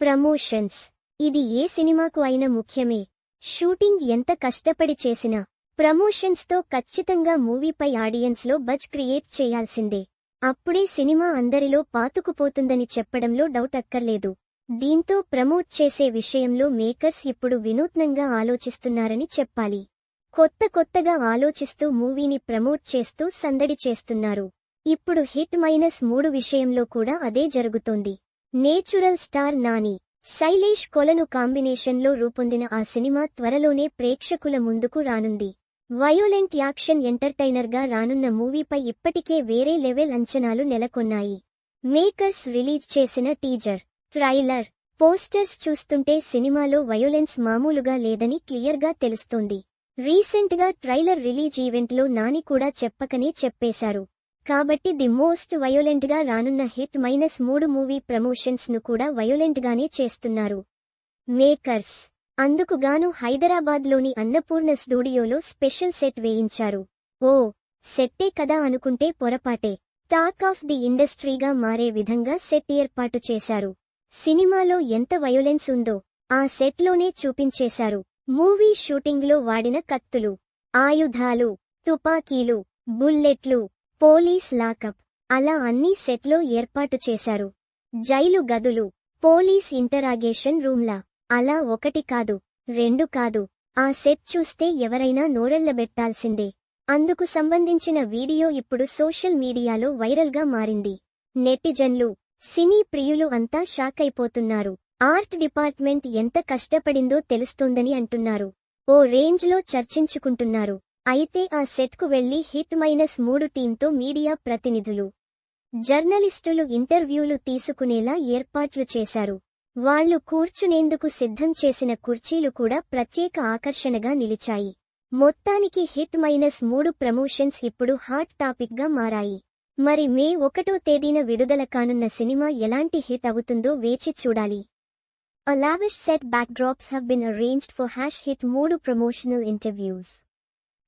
Promotions. ఇది ఏ సినిమాకు అయినా ముఖ్యమే. షూటింగ్ ఎంత కష్టపడి చేసినా ప్రమోషన్స్తో ఖచ్చితంగా మూవీపై ఆడియన్స్లో బజ్ క్రియేట్ చేయాల్సిందే. అప్పుడే సినిమా అందరిలో పాతుకుపోతుందని చెప్పడంలో డౌట్ అక్కర్లేదు. దీంతో ప్రమోట్ చేసే విషయంలో మేకర్స్ ఇప్పుడు వినూత్నంగా ఆలోచిస్తున్నారని చెప్పాలి. కొత్త కొత్తగా ఆలోచిస్తూ మూవీని ప్రమోట్ చేస్తూ సందడి చేస్తున్నారు. ఇప్పుడు హిట్ మైనస్ మూడు విషయంలో కూడా అదే జరుగుతోంది. Natural star Nani. శైలేష్ కొలను కాంబినేషన్లో రూపొందిన ఆ సినిమా త్వరలోనే ప్రేక్షకుల ముందుకు రానుంది. వయోలెంట్ యాక్షన్ ఎంటర్టైనర్గా రానున్న మూవీపై ఇప్పటికే వేరే లెవెల్ అంచనాలు నెలకొన్నాయి. మేకర్స్ రిలీజ్ చేసిన టీజర్ ట్రైలర్ పోస్టర్స్ చూస్తుంటే సినిమాలో వయోలెన్స్ మామూలుగా లేదని క్లియర్గా తెలుస్తోంది. రీసెంట్గా ట్రైలర్ రిలీజ్ ఈవెంట్లో నాని కూడా చెప్పకనే చెప్పేశారు. కాబట్టి ది మోస్ట్ వయోలెంట్గా రానున్న హిట్ మైనస్ మూడు మూవీ ప్రమోషన్స్ను కూడా వయోలెంట్ గానే చేస్తున్నారు. మేకర్స్. అందుకుగాను హైదరాబాద్లోని అన్నపూర్ణ స్టూడియోలో స్పెషల్ సెట్ వేయించారు. ఓ సెట్టే కదా అనుకుంటే పొరపాటే. టాక్ ఆఫ్ ది ఇండస్ట్రీగా మారే విధంగా సెట్ ఏర్పాటు చేశారు. సినిమాలో ఎంత వయోలెన్స్ ఉందో ఆ సెట్లోనే చూపించేశారు. మూవీ షూటింగ్లో వాడిన కత్తులు ఆయుధాలు తుపాకీలు బుల్లెట్లు పోలీస్ లాకప్. అలా అన్నీ సెట్లో ఏర్పాటు చేశారు. జైలు గదులు పోలీస్ ఇంటరాగేషన్ రూమ్లా. అలా ఒకటి కాదు రెండు కాదు. ఆ సెట్ చూస్తే ఎవరైనా నోరెళ్ళబెట్టాల్సిందే అందుకు సంబంధించిన వీడియో ఇప్పుడు సోషల్ మీడియాలో వైరల్గా మారింది. నెటిజన్లు సినీ ప్రియులు అంతా షాక్ అయిపోతున్నారు ఆర్ట్ డిపార్ట్మెంట్ ఎంత కష్టపడిందో తెలుస్తోందని అంటున్నారు. ఓ రేంజ్లో చర్చించుకుంటున్నారు. అయితే ఆ సెట్కు వెళ్ళి హిట్ మైనస్ మూడు టీంతో మీడియా ప్రతినిధులు జర్నలిస్టులు ఇంటర్వ్యూలు తీసుకునేలా ఏర్పాట్లు చేశారు. వాళ్ళు కూర్చునేందుకు సిద్ధం చేసిన కుర్చీలు కూడా ప్రత్యేక ఆకర్షణగా నిలిచాయి. మొత్తానికి హిట్ మైనస్ మూడు ప్రమోషన్స్ ఇప్పుడు హాట్ టాపిక్గా మారాయి. మరి మే ఒకటో తేదీన విడుదల కానున్న సినిమా ఎలాంటి హిట్ అవుతుందో వేచి చూడాలి. A lavish set backdrops have been arranged for hash hit మూడు promotional interviews.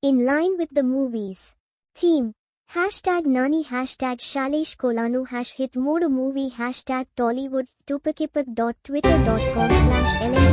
In line with the movie's theme, hashtag Nani hashtag Shalish Kolanu hash hit మూడు movie hashtag Tollywood tupakipak.twitter.com slash LND